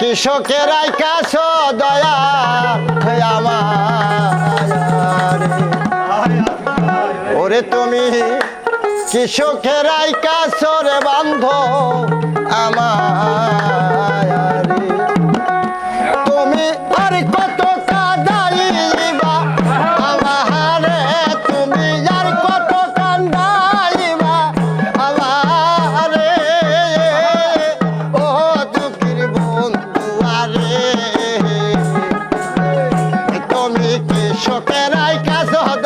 কৃষকের আইকাশ দয়া ওরে তুমি কৃষকের আইকাশ রে বান্ধ আমার পেরাই কাজ হদ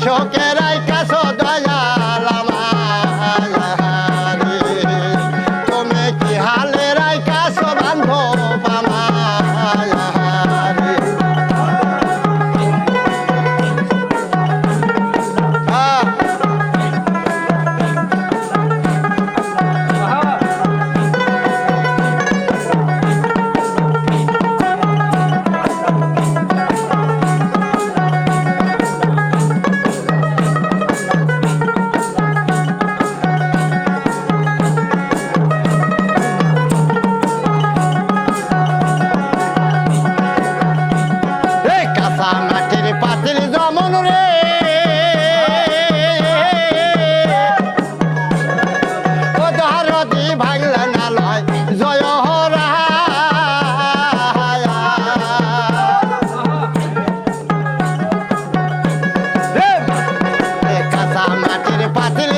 shock মাটির পাতিল